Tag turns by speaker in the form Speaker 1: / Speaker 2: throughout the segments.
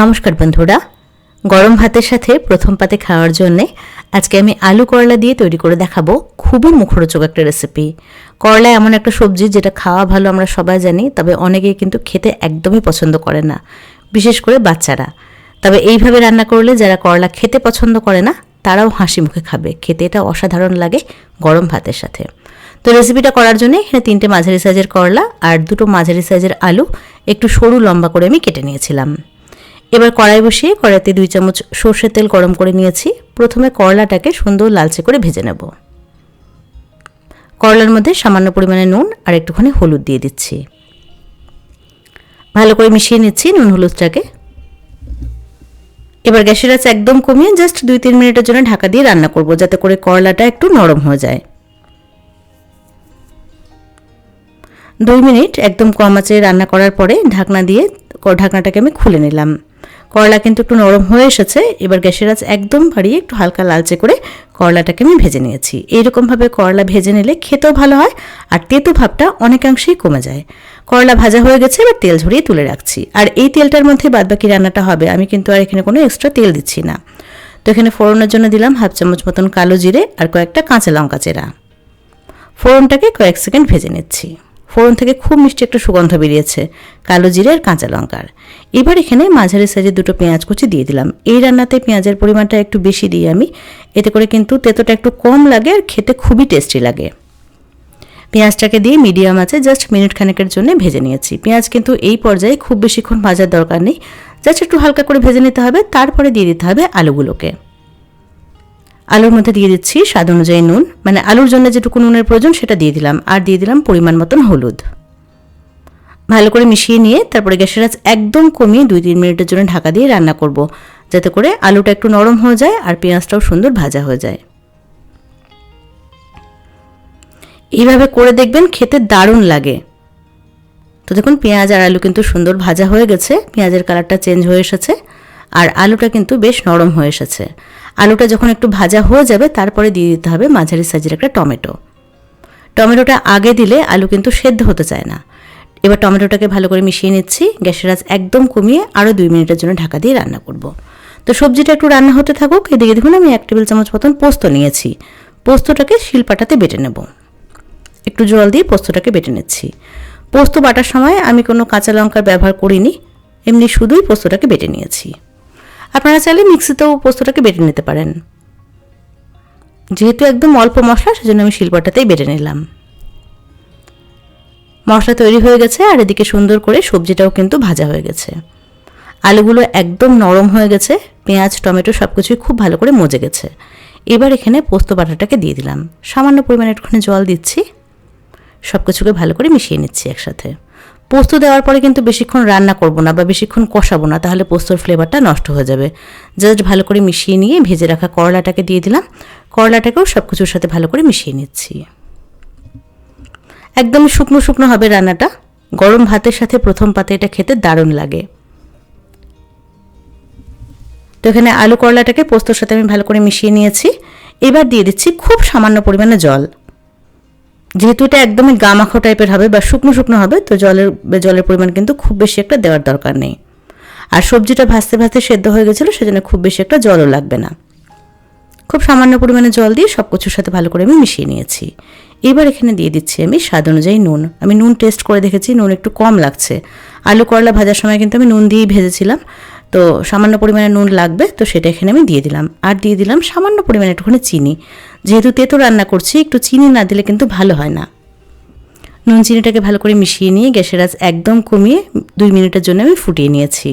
Speaker 1: নমস্কার বন্ধুরা। গরম ভাতের সাথে প্রথম পাতে খাওয়ার জন্যে আজকে আমি আলু করলা দিয়ে তৈরি করে দেখাবো। খুবই মুখরোচক একটা রেসিপি করলা এমন একটা সবজি যেটা খাওয়া ভালো আমরা সবাই জানি, তবে অনেকেই কিন্তু খেতে একদমই পছন্দ করে না, বিশেষ করে বাচ্চারা। তবে এইভাবে রান্না করলে যারা করলা খেতে পছন্দ করে না, তারাও হাসি মুখে খাবে। খেতে এটা অসাধারণ লাগে গরম ভাতের সাথে। তো রেসিপিটা করার জন্য এখানে তিনটে মাঝারি সাইজের করলা আর দুটো মাঝারি সাইজের আলু একটু সরু লম্বা করে আমি কেটে নিয়েছিলাম। এবার কড়াই বসিয়ে কড়াইতে দুই চামচ সর্ষের তেল গরম করে নিয়েছি। প্রথমে করলাটাকে সুন্দর লালচে করে ভেজে নেব। করলার মধ্যে সামান্য পরিমাণে নুন আর একটুখানি হলুদ দিয়ে দিচ্ছি। ভালো করে মিশিয়ে নিচ্ছি নুন হলুদটাকে। এবার গ্যাসের আঁচ একদম কমিয়ে জাস্ট দুই তিন মিনিটের জন্য ঢাকা দিয়ে রান্না করব, যাতে করে করলাটা একটু নরম হয়ে যায়। দুই মিনিট একদম কম আঁচে রান্না করার পরে ঢাকনা দিয়ে ঢাকনাটাকে আমি খুলে নিলাম। করলা কিন্তু একটু নরম হয়ে এসেছে। এবার গ্যাসের আঁচ একদম বাড়িয়ে একটু হালকা লালচে করে করলাটাকে আমি ভেজে নিয়েছি। এইরকমভাবে করলা ভেজে নিলে খেতেও ভালো হয় আর তেতো ভাবটা অনেকাংশেই কমে যায়। করলা ভাজা হয়ে গেছে, এবার তেল ঝরিয়ে তুলে রাখছি। আর এই তেলটার মধ্যে বাদবাকি রান্নাটা হবে, আমি কিন্তু আর এখানে কোনো এক্সট্রা তেল দিচ্ছি না। তো এখানে ফোড়নের জন্য দিলাম হাফ চামচ মতন কালো জিরে আর কয়েকটা কাঁচা লঙ্কা চেরা। ফোড়নটাকে কয়েক সেকেন্ড ভেজে নিচ্ছি। ফোড়ন থেকে খুব মিষ্টি একটা সুগন্ধ বেরিয়েছে, কালো জিরে আর কাঁচা লঙ্কার। এবার এখানে মাঝারি সাইজে দুটো পেঁয়াজ কুচি দিয়ে দিলাম। এই রান্নাতে পেঁয়াজের পরিমাণটা একটু বেশি দিই আমি, এতে করে কিন্তু তেতোটা একটু কম লাগে আর খেতে খুবই টেস্টি লাগে। পেঁয়াজটাকে দিয়ে মিডিয়াম আছে জাস্ট মিনিট খানেকের জন্য ভেজে নিয়েছি। পেঁয়াজ কিন্তু এই পর্যায়ে খুব বেশিক্ষণ ভাজার দরকার নেই, জাস্ট একটু হালকা করে ভেজে নিতে হবে, তারপরে দিয়ে দিতে হবে আলুগুলোকে। আলুর মধ্যে দিয়ে দিচ্ছি স্বাদ অনুযায়ী নুন। মানে আলুর জন্য যেটুকু নুনের প্রয়োজন সেটা দিয়ে দিলাম। আর দিয়ে দিলাম পরিমাণ মতন হলুদ। ভালো করে মিশিয়ে নিয়ে তারপরে গ্যাসের আঁচ একদম কমিয়ে দুই তিন মিনিটের জন্য ঢাকা দিয়ে রান্না করব। যাতে করে আলুটা একটু নরম হয়ে যায় আর পেঁয়াজটাও সুন্দর ভাজা হয়ে যায়। এইভাবে করে দেখবেন খেতে দারুণ লাগে। তো দেখুন, পেঁয়াজ আর আলু কিন্তু সুন্দর ভাজা হয়ে গেছে। পেঁয়াজের কালারটা চেঞ্জ হয়ে এসেছে। আর আলুটা কিন্তু বেশ নরম হয়ে এসেছে। আলুটা যখন একটু ভাজা হয়ে যাবে, তারপরে দিয়ে দিতে হবে মাঝারি সাইজের একটা টমেটো। টমেটোটা আগে দিলে আলু কিন্তু সেদ্ধ হতে চায় না। এবার টমেটোটাকে ভালো করে মিশিয়ে নিচ্ছি, গ্যাসের আঁচ একদম কমিয়ে আরও দুই মিনিটের জন্য ঢাকা দিয়ে রান্না করব। তো সবজিটা একটু রান্না হতে থাকুক, এদিকে দেখুন আমি এক টেবিল চামচ মতন পোস্ত নিয়েছি। পোস্তটাকে শিলপাটাতে বেটে নেব। একটু জল দিয়ে পোস্তটাকে বেটে নিচ্ছি। পোস্ত বাটার সময় আমি কোনো কাঁচা লঙ্কার ব্যবহার করিনি, এমনি শুধুই পোস্তটাকে বেটে নিয়েছি। আপনারা চাইলে মিক্সিতেও পোস্তটাকে বেটে নিতে পারেন। যেহেতু একদম অল্প মশলা, সেজন্য আমি শিল্পটাতেই বেটে নিলাম। মশলা তৈরি হয়ে গেছে, আর এদিকে সুন্দর করে সবজিটাও কিন্তু ভাজা হয়ে গেছে। আলুগুলো একদম নরম হয়ে গেছে, পেঁয়াজ, টমেটো সব কিছুই খুব ভালো করে মজে গেছে। এবার এখানে পোস্ত বাটাটাকে দিয়ে দিলাম। সামান্য পরিমাণে একটুখানি জল দিচ্ছি। সব কিছুকে ভালো করে মিশিয়ে নিচ্ছি একসাথে। পোস্ত দেওয়ার পরে কিন্তু বেশিক্ষণ রান্না করব না বা বেশিক্ষণ কষাবো না, তাহলে পোস্তর ফ্লেভারটা নষ্ট হয়ে যাবে। জাস্ট ভালো করে মিশিয়ে নিয়ে ভেজে রাখা করলাটাকে দিয়ে দিলাম। করলাটাকেও সব কিছুর সাথে ভালো করে মিশিয়ে নিচ্ছি। একদম শুকনো শুকনো হবে রান্নাটা। গরম ভাতের সাথে প্রথম পাতে এটা খেতে দারুণ লাগে। তো এখানে আলু করলাটাকে পোস্তর সাথে আমি ভালো করে মিশিয়ে নিয়েছি। এবার দিয়ে দিচ্ছি খুব সামান্য পরিমাণে জল। যেহেতু এটা একদমই গামাখো টাইপের হবে বা শুকনো শুকনো হবে, তো জলের জলের পরিমাণ কিন্তু খুব বেশি একটা দেওয়ার দরকার নেই। আর সবজিটা ভাজতে ভাজতে সেদ্ধ হয়ে গেছিল, সেজন্য খুব বেশি একটা জলও লাগবে না। খুব সামান্য পরিমাণে জল দিয়ে সব কিছুর সাথে ভালো করে আমি মিশিয়ে নিয়েছি। এবার এখানে দিয়ে দিচ্ছি আমি স্বাদ অনুযায়ী নুন। আমি নুন টেস্ট করে দেখেছি, নুন একটু কম লাগছে। আলু করলা ভাজার সময় কিন্তু আমি নুন দিয়েই ভেজেছিলাম। তো সামান্য পরিমাণে নুন লাগবে, তো সেটা এখানে আমি দিয়ে দিলাম। আর দিয়ে দিলাম সামান্য পরিমাণে একটুখানি চিনি। যেহেতু তেতো রান্না করছি, একটু চিনি না দিলে কিন্তু ভালো হয় না। নুন চিনিটাকে ভালো করে মিশিয়ে নিয়ে গ্যাসের আঁচ একদম কমিয়ে দুই মিনিটের জন্য আমি ফুটিয়ে নিয়েছি।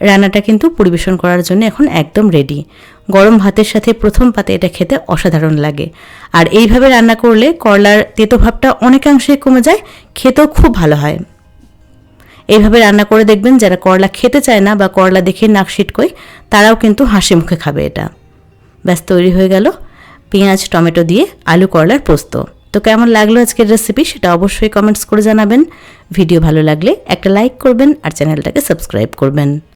Speaker 1: রান্নাটা কিন্তু পরিবেশন করার জন্য এখন একদম রেডি গরম ভাতের সাথে প্রথম পাতে এটা খেতে অসাধারণ লাগে। আর এইভাবে রান্না করলে করলার তেতো ভাবটা অনেকাংশে কমে যায়, খেতেও খুব ভালো হয়। এইভাবে রান্না করে দেখবেন যারা করলা খেতে চায় না বা করলা দেখে নাক কই তারাও কিন্তু হাসি মুখে খাবে এটা। ব্যাস, তৈরি হয়ে গেল পেঁয়াজ, টমেটো দিয়ে আলু করলার পোস্ত। তো কেমন লাগল আজকের রেসিপি সেটা অবশ্যই কমেন্টস করে জানাবেন। ভিডিও ভালো লাগলে একটা লাইক করবেন আর চ্যানেলটাকে সাবস্ক্রাইব করবেন।